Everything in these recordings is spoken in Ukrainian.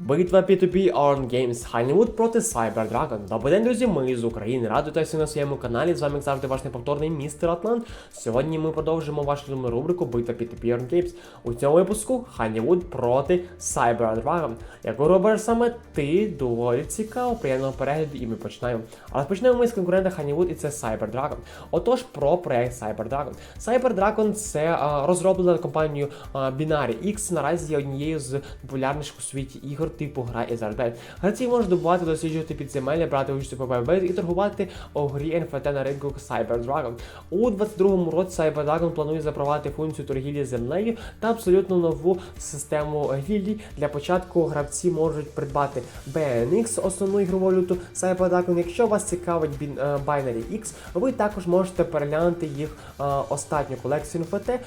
Битва P2P Arn Games Hollywood проти Cyber Dragon. Добрий день, друзі, ми з України. Вітаю на своєму каналі. З вами як завжди ваш неповторний містер Атлант. Сьогодні ми продовжимо вашу любиму рубрику Битва P2P Arn Games. У цьому випуску Hollywood проти Cyber Dragon. Яку робиш саме ти доволі цікаво, приємного перегляду, і ми починаємо. А розпочнемо ми з конкурента Honeywood і це Cyber Dragon. Отож, про проект Cyber Dragon. Cyber Dragon це а, розроблена компанією а, Binary X. Наразі є однією з популярніших у світі ігор типу гра і заробляють. Гравці можуть добувати, досліджувати підземелля, брати участь у PvP і торгувати у грі NFT на ринку Cyber Dragon. У 22-му році Cyber Dragon планує запровадити функцію торгівлі землею та абсолютно нову систему гільдій. Для початку гравці можуть придбати BNX, основну ігрову валюту Cyber Dragon. Якщо вас цікавить е, Binary X, ви також можете переглянути їх е, останню колекцію NFT е,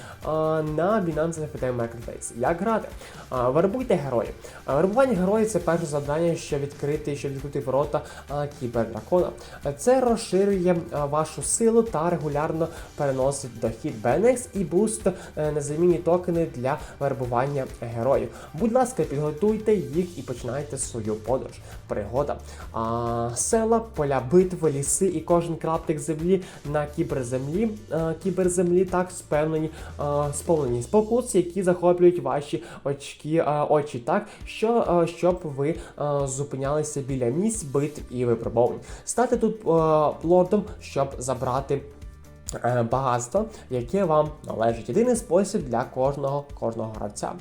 на Binance NFT Marketplace. Як грати? Вербуйте героїв. Е, Вербування героїв це перше завдання, що відкрити, щоб відкрити ворота кібердракона. Це розширює вашу силу та регулярно переносить дохід BNX і буст е, незамінні токени для вербування героїв. Будь ласка, підготуйте їх і починайте свою подорож. Пригода. А, села, поля битви, ліси і кожен клаптик землі на кіберземлі, кіберземлі так сповнені, е, сповнені спокус, які захоплюють ваші очки, очі так, що, е, щоб ви е, зупинялися біля місць, битв і випробувань. Стати тут е, лордом, щоб забрати. Е, Багатство, яке вам належить. Єдиний спосіб для кожного кожного гравця.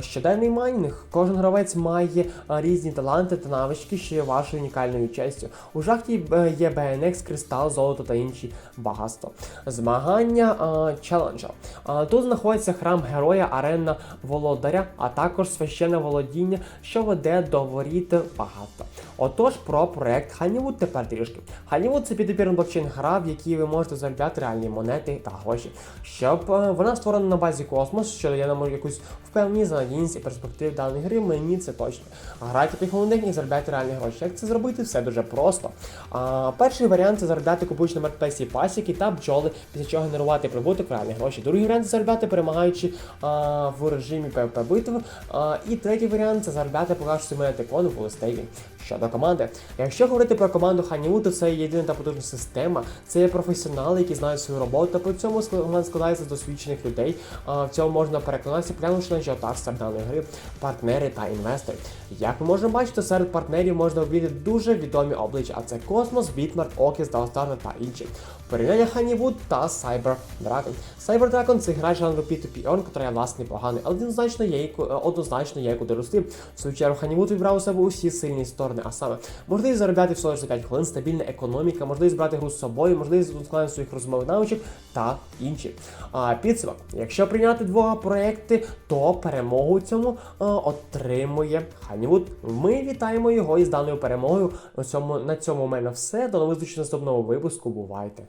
Щоденний майнінг. Кожен гравець має е, різні таланти та навички, що є вашою унікальною честю. У жахті е, є BNX, кристал, золото та інші багатства. Змагання челенджа. Тут знаходиться храм героя, арена володаря, а також священне володіння, що веде до воріт багатства. Отож, про проект Honeywood тепер трішки. Honeywood це підопірна блокчейн гра, в якій ви можете заробляти реальні монети та гроші. Щоб е, вона створена на базі космос, що дає нам якусь впевненість, надійність і перспектив даної гри, мені це точно. Грайте піховник і заробляйте реальні гроші. Як це зробити? Все дуже просто. А, перший варіант це заробляти купуючи на маркетплейсі пасіки та бджоли, після чого генерувати прибуток реальні гроші. Другий варіант це заробляти, перемагаючи а, в режимі PvP битв. А, і третій варіант це заробляти, покращити монети кону в стейві. Щодо команди, якщо говорити про команду Honeywood, то це єдина та потужна система. Це є професіонали, які знають свою роботу. Та при цьому команда складається з досвідчених людей. В цьому можна переконатися, глянувши на ажіотаж даної гри, партнери та інвестори. Як ми можемо бачити, серед партнерів можна обійти дуже відомі обличчя, а це Космос, Бітмарк, Окіс, Далстарна та інші. Порівняння Honeywood та Cyber Dragon. Cyber Dragon це гра жанру P2P Earn, яка є власне поганий, але однозначно є, однозначно є куди рости. В свою чергу Honeywood вибрав у себе усі сильні сторони, а саме можливість заробляти всього за 5 хвилин, стабільна економіка, можливість брати гру з собою, можливість вдосконалення своїх розмовних навичок та інші. А, підсумок. Якщо прийняти два проекти, то перемогу у цьому а, отримує Ханівуд. Ми вітаємо його із даною перемогою. На цьому, на цьому у мене все. До нових зустрічей наступного випуску. Бувайте!